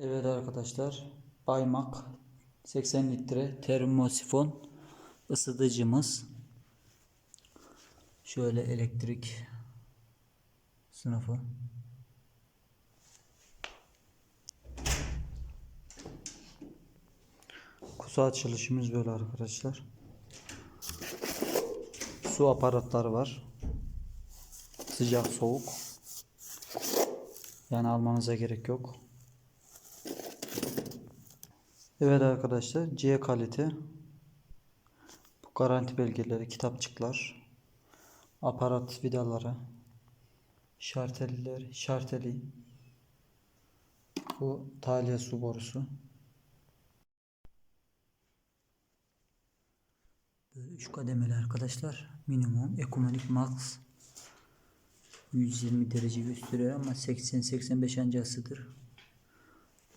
Evet arkadaşlar Baymak 80 litre termosifon ısıtıcımız. Şöyle elektrik sınıfı. Kutu açılışımız böyle arkadaşlar. Su aparatları var. Sıcak soğuk. Yani almanıza gerek yok Evet arkadaşlar C kalite. Bu garanti belgeleri kitapçıklar aparat vidaları şarteliler şarteli. Bu tahliye su borusu. Böyle üç kademeli arkadaşlar. Minimum ekonomik max 120 derece gösteriyor ama 80-85 ancak ısıtır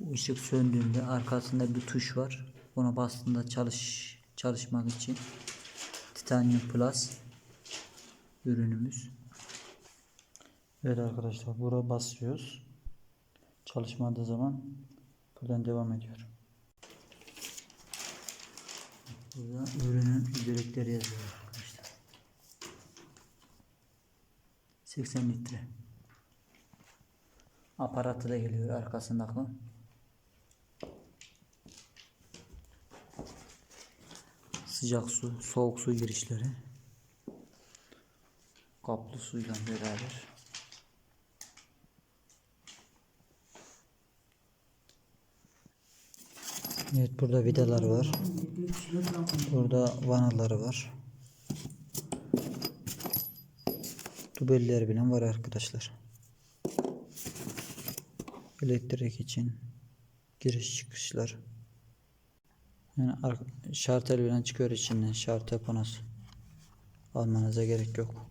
bu ışık söndüğünde arkasında bir tuş var. Ona bastığında çalış çalışmak için Titanium Plus ürünümüz. Evet arkadaşlar bura basıyoruz. Çalışmadığı zaman buradan devam ediyor. Burada ürünün özellikleri yazıyor arkadaşlar. 80 litre. Aparatı da geliyor arkasındaki. Sıcak su, soğuk su girişleri. Kaplı suyla beraber. Evet burada vidalar var. Burada vanaları var. Tubelleri bile var arkadaşlar. Elektrik için giriş çıkışlar. Yani ar- şartel falan çıkıyor içinden şartel panosu. Almanıza gerek yok.